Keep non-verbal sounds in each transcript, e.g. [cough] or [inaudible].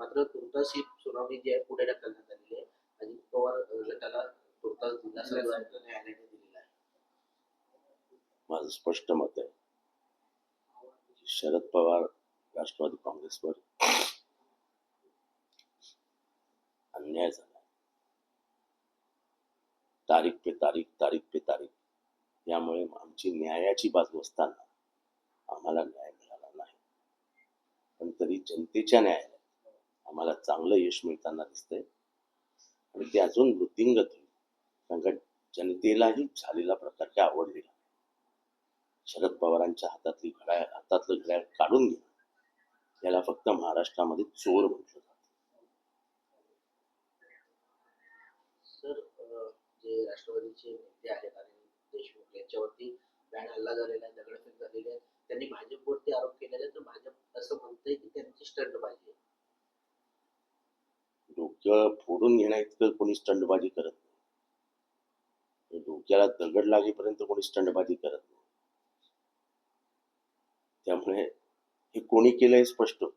मात्र तुर्तास ही सुनावणी जी आहे पुढे ढकलण्यात आलेली आहे. अजित पवार गटाला तुर्तास दिलासा न्यायालयाने दिलेला आहे. माझं स्पष्ट मत आहे शरद पवार राष्ट्रवादी काँग्रेसवर अन्याय झाला तारीख पे तारीख तारीख पे तारीख. यामुळे आमची न्यायाची बाजू असताना आम्हाला न्याय मिळाला नाही. पण तरी जनतेच्या न्यायालयात आम्हाला चांगलं यश मिळताना दिसतंय. आणि ते अजून वृद्धिंगत होईल. कारण का जनतेलाही झालेला प्रकार त्या आवडलेला शरद पवारांच्या हातातली घड्याळ हातातलं घड्याळ काढून घेणं. याला फक्त महाराष्ट्रामध्ये चोर म्हटलं जात. सर जे राष्ट्रवादीचे नेते आहेत आणि देशमुख यांच्यावरती बॅन हल्ला झालेला आहे दगडफेक झालेली आहे त्यांनी भाजपवरती आरोप केलेले आहेत तर भाजप असं म्हणतंय की त्यांची स्टंटबाजी आहे डोकं घेण्या इतकं कोणी स्टंडबाजी करत नाही. डोक्याला दगड लागेपर्यंत कोणी स्टंडबाजी करत नाही. त्यामुळे हे कोणी केलंय स्पष्ट होत.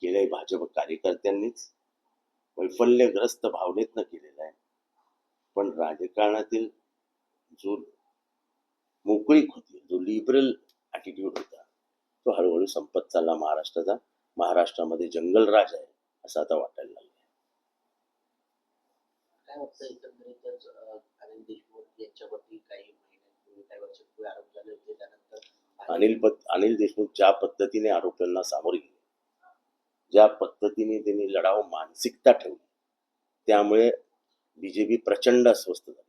केलंय भाजप कार्यकर्त्यांनीच. वैफल्यग्रस्त भावनेतनं केलेलं आहे. पण राजकारणातील जो मोकळीक होती जो लिबरल ॲटिट्यूड होता तो हळूहळू संपत चालला महाराष्ट्राचा. महाराष्ट्रामध्ये जंगलराज आहे असं आता वाटायला लागलं काय वाटतं एकंदरीतच अनिल देशमुख यांच्यावरती काही महिन्यांपूर्वी काही वर्षांपूर्वी आरोप झाले होते त्यानंतर अनिल पत अनिल देशमुख ज्या पद्धतीने आरोपांना सामोरे गेले ज्या पद्धतीने त्यांनी लढाव मानसिकता ठेवली त्यामुळे बीजेपी प्रचंड अस्वस्थ झाली.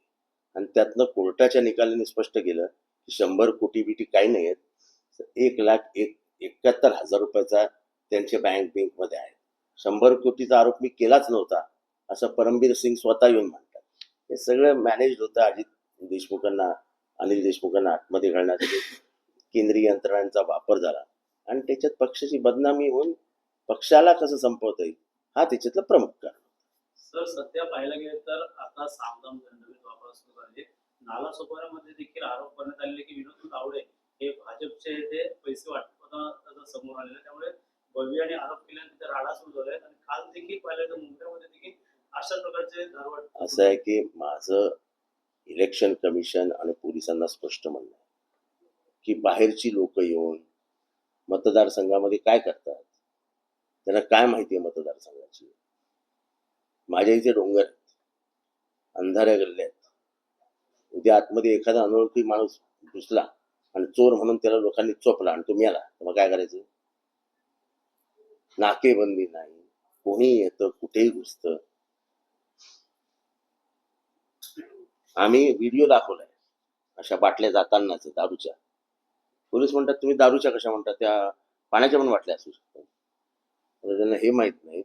आणि त्यातनं कोर्टाच्या निकालाने स्पष्ट केलं की शंभर कोटी बिटी काही नाही आहेत एक लाख एक एकाहत्तर हजार रुपयाचा त्यांचे बँक बँकमध्ये आहे शंभर कोटीचा आरोप मी केलाच नव्हता असं परमबीर सिंग स्वतः येऊन म्हणतात. हे सगळं मॅनेज होतं अजित देशमुखांना अनिल देशमुखांना आतमध्ये घालण्यासाठी केंद्रीय यंत्रणांचा वापर झाला. आणि त्याच्यात पक्षाची बदनामी होऊन पक्षाला कसं संपवता येईल हा त्याच्यातलं प्रमुख कारण सर सध्या पाहायला गेलं तर आता सामदाम दंडभेद वापर सुरू झाले नालासोपाऱ्यामध्ये देखील आरोप करण्यात आलेले की विनोद तावडे हे भाजपचे ते पैसे वाटप समोर आलेले त्यामुळे भव्य आणि आरोप केल्यानंतर तिथे राडा सुरू झाले आणि काल देखील पाहिलं तर मुंबईमध्ये देखील असं आहे की माझं इलेक्शन कमिशन आणि पोलिसांना स्पष्ट म्हणणं आहे की बाहेरची लोक येऊन मतदारसंघामध्ये काय करतात? त्यांना काय माहिती आहे मतदारसंघाची? माझ्या इथे डोंगर आहेत. अंधाऱ्या गल्ल्या आहेत. उद्या आतमध्ये एखादा अनोळखी माणूस घुसला आणि चोर म्हणून त्याला लोकांनी चोपला आणि तो मेला. तर मग काय करायचं? नाकेबंदी नाही. कोणी येतं कुठेही घुसतं. आम्ही व्हिडिओ दाखवलाय. अशा बाटल्या जातानाच दारूच्या. पोलीस म्हणतात तुम्ही दारूच्या कशा म्हणतात त्या पाण्याच्या पण बाटल्या असू शकतात. त्यांना हे माहीत नाही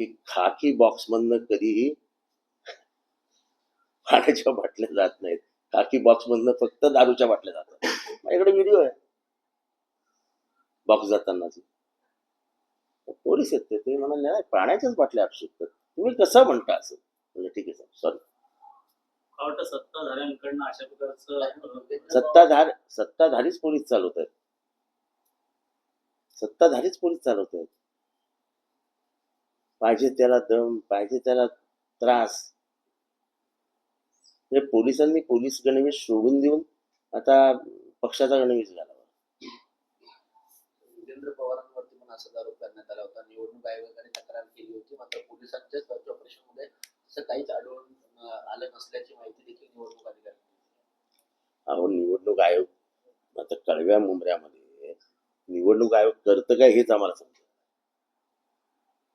की खाकी बॉक्समधनं कधीही [laughs] पाण्याच्या बाटल्या जात नाहीत. खाकी बॉक्समधनं फक्त दारूच्या बाटल्या जातात. माझ्याकडे व्हिडिओ आहे. बॉक्स जातानाच. पोलीस येत ते. म्हणाले नाही पाण्याच्याच बाटल्या असू शकतात. तुम्ही कसं म्हणता असं? म्हणजे ठीक आहे सॉरी. मला वाटतं सत्ताधाऱ्यांकडनं अशा प्रकारचं सत्ताधार सत्ताधारीच पोलीस चालवत आहेत सत्ताधारीच पोलीस चालवत आहेत पाहिजे त्याला दम पाहिजे त्याला त्रास. हे पोलिसांनी पोलीस गणवेश सोडून देऊन आता पक्षाचा गणवेश घालावा. जितेंद्र पवारांवरती पण असाच आरोप करण्यात आला होता. निवडणूक आयोगाने तक्रार केली होती. मात्र पोलिसांच्या सर्च ऑपरेशनमध्ये असं काहीच आढळून आलं नसल्याची माहिती देखील निवडणूक अधिकारी अहो निवडणूक आयोग आता कळव्या मुंबऱ्यामध्ये निवडणूक आयोग करतं काय हेच आम्हाला समजत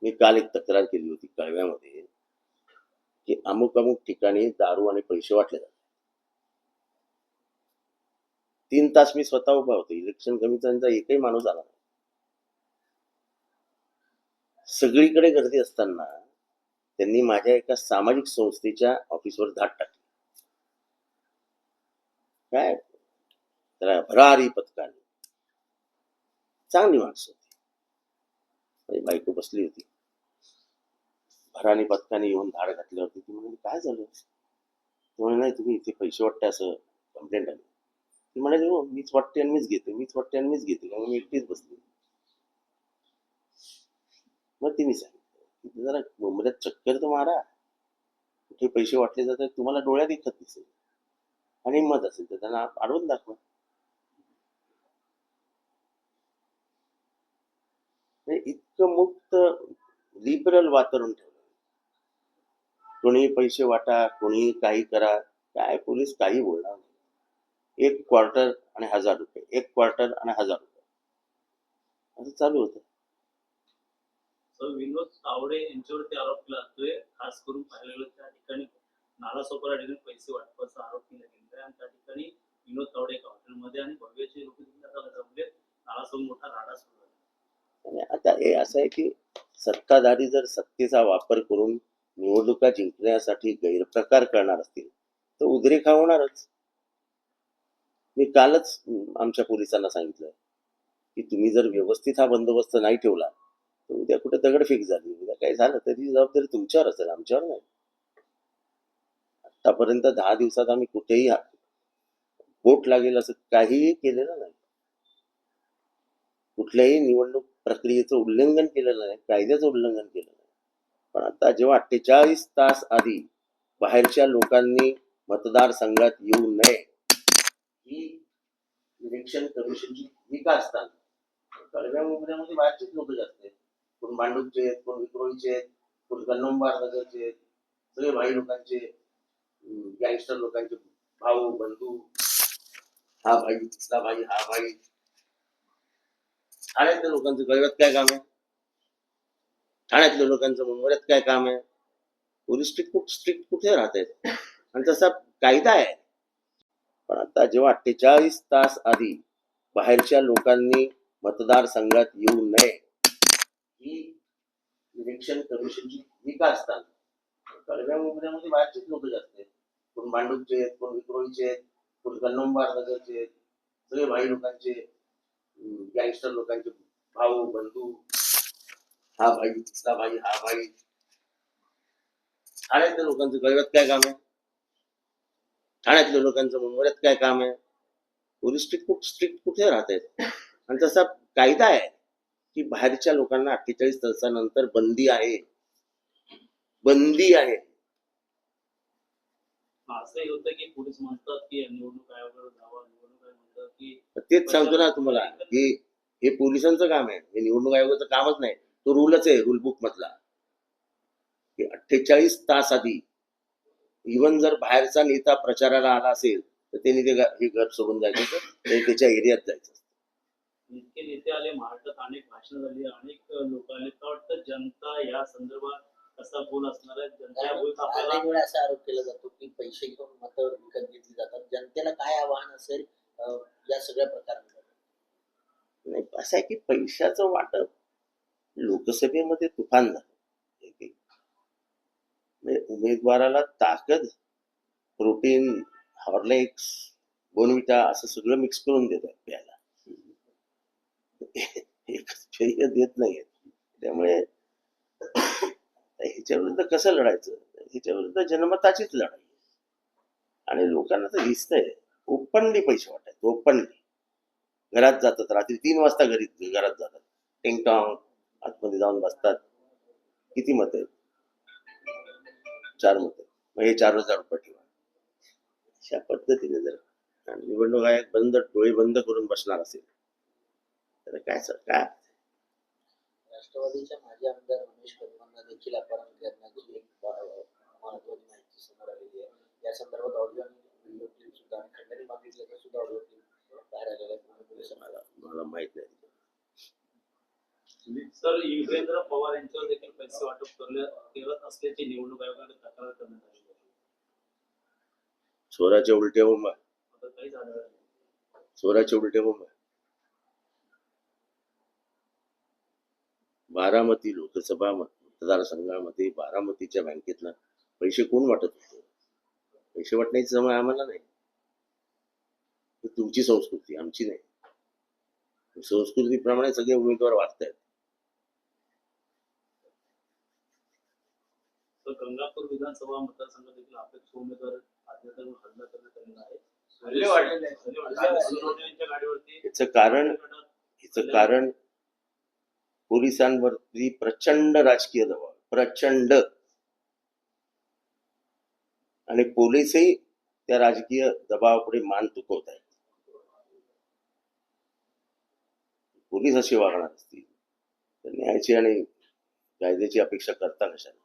मी काल एक तक्रार केली होती कळव्यामध्ये की अमुक अमुक ठिकाणी दारू आणि पैसे वाटले जातात. तीन तास मी स्वतः उभा होतो इलेक्शन कमिशनचा एकही माणूस आला नाही. सगळीकडे गर्दी असताना त्यांनी माझ्या एका सामाजिक संस्थेच्या ऑफिसवर धाड टाकली. काय? त्याला भरारी पथकाने. चांगली माणसं होती. बायको बसली होती. भरारी पथकाने येऊन धाड घातली होती. ती म्हणाली काय झालं? ते म्हणे नाही तुम्ही इथे पैसे वाटते असं कंप्लेंट आली. ती म्हणाली हो मीच वाटते आणि मीच घेते. मीच वाटते आणि मीच घेते. कारण मी एकटीच बसली. मग तिने सांगितलं. तिथे जरा मुंबईत चक्कर तर मारा. कुठे पैसे वाटले जातात तुम्हाला डोळ्यात दिसत दिसेल. आणि मत असेल तर त्यांना अडवून दाखवा. इतकं मुक्त लिबरल वातावरण ठेवलं. कोणी पैसे वाटा कोणी काही करा. काय पोलीस काही बोलणार नाही. एक क्वार्टर आणि हजार रुपये एक क्वार्टर आणि हजार रुपये. असं चालू होतं. विनोद तावडे यांच्यावरती आरोप केला जातोय. खास करून पाहिलेलं त्या ठिकाणी नालासोपारा ठिकाणी पैसे वाटपाचा आरोप केला गेलेला आहे. आणि त्या ठिकाणी विनोद तावडे एका हॉटेलमध्ये आणि भव्याचे लोक जमले नालासोबत मोठा राडा सुरू झाला. आता हे असं आहे की सत्ताधारी जर सत्तेचा वापर करून निवडणुका जिंकण्यासाठी गैरप्रकार करणार असतील तर उद्रेक हा होणारच. मी कालच आमच्या पोलिसांना सांगितलं की तुम्ही जर व्यवस्थित हा बंदोबस्त नाही ठेवला उद्या कुठे दगडफेक झाली उद्या काही झालं तरी जबाबदारी तुमच्यावर असेल आमच्यावर नाही. आतापर्यंत दहा दिवसात आम्ही कुठेही बोट लागेल असं काहीही केलेलं नाही. कुठल्याही निवडणूक प्रक्रियेचं उल्लंघन केलेलं नाही कायद्याचं उल्लंघन केलं नाही. पण आता जेव्हा अठ्ठेचाळीस तास आधी बाहेरच्या लोकांनी मतदारसंघात येऊ नये ही इलेक्शन कमिशनची भूमिका असताना कळव्या मुंबऱ्यामध्ये बाहेरचेच लोक जास्त आहेत. कोण मांडूपचे आहेत कोण विक्रोळीचे आहेत कोण कन्नंबार नगरचे आहेत सगळे भाई लोकांचे गँगस्टर लोकांचे भाऊ बंधू हा भाई तिसरा भाई हा भाई. ठाण्यातल्या लोकांचं कळव्यात काय काम आहे? ठाण्यातल्या लोकांचं मुंबईत काय काम आहे? पोलीस स्ट्रिक्ट स्ट्रिक्ट कुठे राहत आहेत? आणि तसा कायदा आहे. पण आता जेव्हा अठ्ठेचाळीस तास आधी बाहेरच्या लोकांनी मतदारसंघात येऊ नये ही इलेक्शन कमिशनची भूमिका असताना कळव्या मुंबऱ्यामध्ये बाहेरचेच लोक जास्त आहेत कोण मांडूकचे आहेत कोण विक्रोळीचे आहेत कोण कन्नंबार नगरचे आहेत सगळे भाई लोकांचे गँगस्टर लोकांचे भाऊ बंधू हा भाई तिसरा भाई हा भाई. ठाण्यातल्या लोकांचं कळव्यात काय काम आहे? ठाण्यातल्या लोकांचं मुंबऱ्यात काय काम आहे? पोलीस स्ट्रिक्ट स्ट्रिक्ट कुठे राहत आहेत आणि तसा कायदा आहे. की बाहेरच्या लोकांना अठ्ठेचाळीस तासानंतर बंदी आहे. बंदी आहे. असंही होतं की पोलीस म्हणतात की निवडणूक आयोगाकडे जावा निवडणूक आयोग म्हणतात की तेच सांगतो ना तुम्हाला हे हे पोलिसांचं काम आहे. हे निवडणूक आयोगाचं कामच नाही. तो रूलच आहे रूल बुक मधला. की अठ्ठेचाळीस तास आधी इवन जर बाहेरचा नेता प्रचाराला आला असेल तर त्यांनी ते हे घर सोडून जायचं त्याच्या एरियात जायचं. इतके नेते आले महाराष्ट्रात अनेक भाषणं झाली अनेक लोक आले तर वाटतं जनता या संदर्भात कसा बोल असणार आहे? जनता वेळा असा आरोप केला जातो की पैसे घेऊन मतं विकत घेतली जातात. जनतेला काय आव्हान असेल या सगळ्या प्रकारांमध्ये? नाही असं आहे की पैशाचं वाटप लोकसभेमध्ये तुफान झालं. म्हणजे उमेदवाराला ताकद प्रोटीन हॉर्लेक्स बोनविटा असं सगळं मिक्स करून देतात प्यायला. एकच पेय देत नाहीये त्यामुळे ह्याच्याविरुद्ध कसं लढायचं? ह्याच्याविरुद्ध जनमताचीच लढाई. आणि लोकांना तर दिसतंय ओपनली पैसे वाटायचे ओपनली. घरात जातात रात्री तीन वाजता घरी घरात जातात. टिंगटॉंग आतमध्ये जाऊन बसतात. किती मत आहेत? चार मत मग हे चार हजार रुपये ठेवा. अशा पद्धतीने जर आणि निवडणूक आयोग बंद डोळे बंद करून बसणार असेल तर काय सर काय राष्ट्रवादीच्या माजी आमदार रमेश कदमांना देखील अपहरण करण्याची एक महत्वाची माहिती समोर आलेली आहे. या संदर्भात ऑडिओ आणि व्हिडिओ क्लिप सुद्धा आणि खंडणी मागितल्याचं सुद्धा ऑडिओ क्लिप बाहेर आलेला आहे. पुणे पोलिसांना मला मला माहीत नाही. तर युगेंद्र पवार यांच्यावर देखील पैसे वाटप करले करत असल्याची निवडणूक आयोगाकडे तक्रार करण्यात आली. चोराच्या उलट्या बोंबा आता काही झालं नाही. चोराच्या उलट्या बोंबा बारामती लोकसभा मतदारसंघामध्ये बारामतीच्या बँकेतनं पैसे कोण वाटत होते? पैसे वाटण्याची समय आम्हाला नाही. तुमची संस्कृती आमची नाही. संस्कृतीप्रमाणे सगळे उमेदवार वागतायत गंगापूर विधानसभा मतदारसंघात देखील अपेक्ष उमेदवार अद्याप हल्ला करण्यात आलेला आहे. याचं कारण याचं कारण पोलिसांवरती प्रचंड राजकीय दबाव प्रचंड. आणि पोलीसही त्या राजकीय दबावापुढे मान चुकवत आहेत. पोलीस असे वागणार असतील तर न्यायाची आणि कायद्याची अपेक्षा करता कशाला?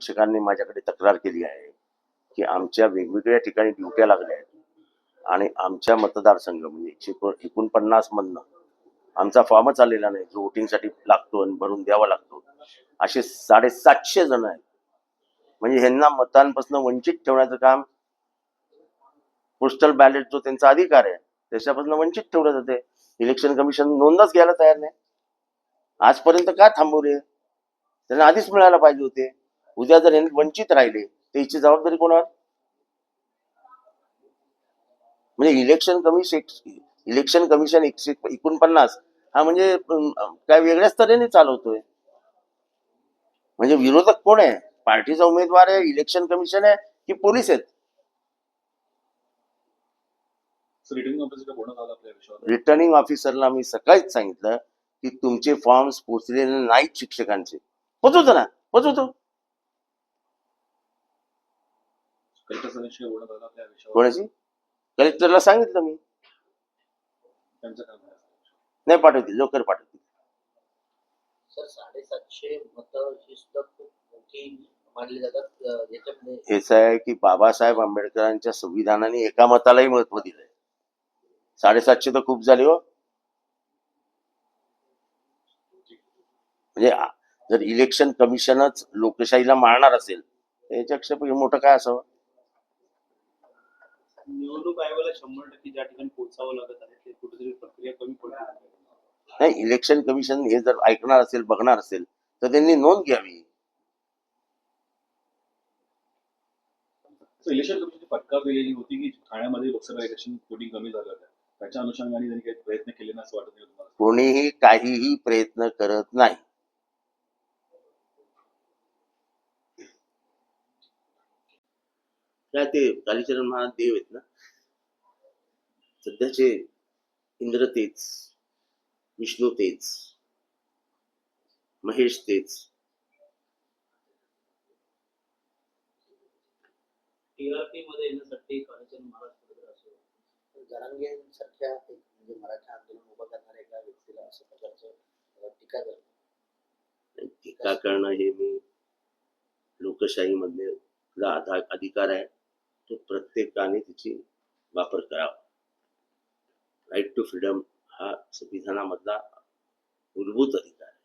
शिक्षकांनी माझ्याकडे तक्रार केली आहे की आमच्या वेगवेगळ्या ठिकाणी ड्युट्या लागल्या आहेत. आणि आमच्या मतदारसंघ म्हणजे एकशे एकोणपन्नास मधनं आमचा फॉर्मच आलेला नाही. जो वोटिंगसाठी लागतो आणि भरून द्यावा लागतो. असे साडेसातशे जण आहेत. म्हणजे ह्यांना मतांपासून वंचित ठेवण्याचं काम पोस्टल बॅलेट जो त्यांचा अधिकार आहे त्याच्यापासून वंचित ठेवलं जाते. इलेक्शन कमिशन नोंदच घ्यायला तयार नाही. आजपर्यंत का थांबवले? त्यांना आधीच मिळायला पाहिजे होते. उद्या जर वंचित राहिले तर याची जबाबदारी कोणावर? म्हणजे इलेक्शन कमिशन इलेक्शन कमिशन एकशे एकोणपन्नास हा म्हणजे काय वेगळ्याच तऱ्हेने चालवतोय. म्हणजे विरोधक कोण आहे? पार्टीचा उमेदवार आहे इलेक्शन कमिशन आहे की पोलीस आहेत? रिटर्निंग ऑफिसरला मी सकाळीच सांगितलं की तुमचे फॉर्म्स पोचलेले नाहीत शिक्षकांचे. पोचवतो ना पोचवतो. कोणाची? कलेक्टरला सांगितलं मी. नाही पाठवतील लवकर पाठवतील. हेच आहे की बाबासाहेब आंबेडकरांच्या संविधानाने एका मतालाही महत्त्व दिलंय. साडेसातशे तर खूप झाले हो. म्हणजे आ- जर इलेक्शन कमिशनच लोकशाहीला मारणार असेल तर याच्यापेक्षा मोठं काय असावं? निवडणूक आयोगाला शंभर टक्के ज्या ठिकाणी पोहोचावं लागत आहे ते कुठेतरी प्रक्रिया कमी पडते नाही इलेक्शन कमिशन हे जर ऐकणार असेल बघणार असेल तर त्यांनी नोंद घ्यावी. इलेक्शन कमिशनची फटकार दिलेली होती की ठाण्यामध्ये लोकसभा इलेक्शन वोटिंग कमी झालं होतं. त्याच्या अनुषंगाने त्यांनी काही प्रयत्न केले नाही असं वाटत नाही तुम्हाला? कोणीही काहीही प्रयत्न करत नाही. काय ते कालीचरण महाराज देव आहेत ना? सध्याचे इंद्र तेच विष्णू तेच महेश तेच टीआरपी मध्ये येण्यासाठी जरांगेंसारख्या म्हणजे मराठा आंदोलन उभं करणाऱ्या एका व्यक्तीला प्रकारचं टीका करणं टीका करणं हे मी लोकशाही मधले आधार अधिकार आहे. तो प्रत्येकाने तिची वापर करावा. राईट टू फ्रीडम हा संविधानामधला मूलभूत अधिकार आहे.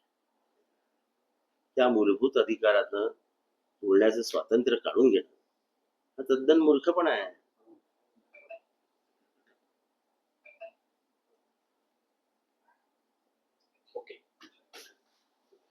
त्या मूलभूत अधिकारातनं बोलण्याचं स्वातंत्र्य काढून घेणं हा तद्दन मूर्खपणा आहे.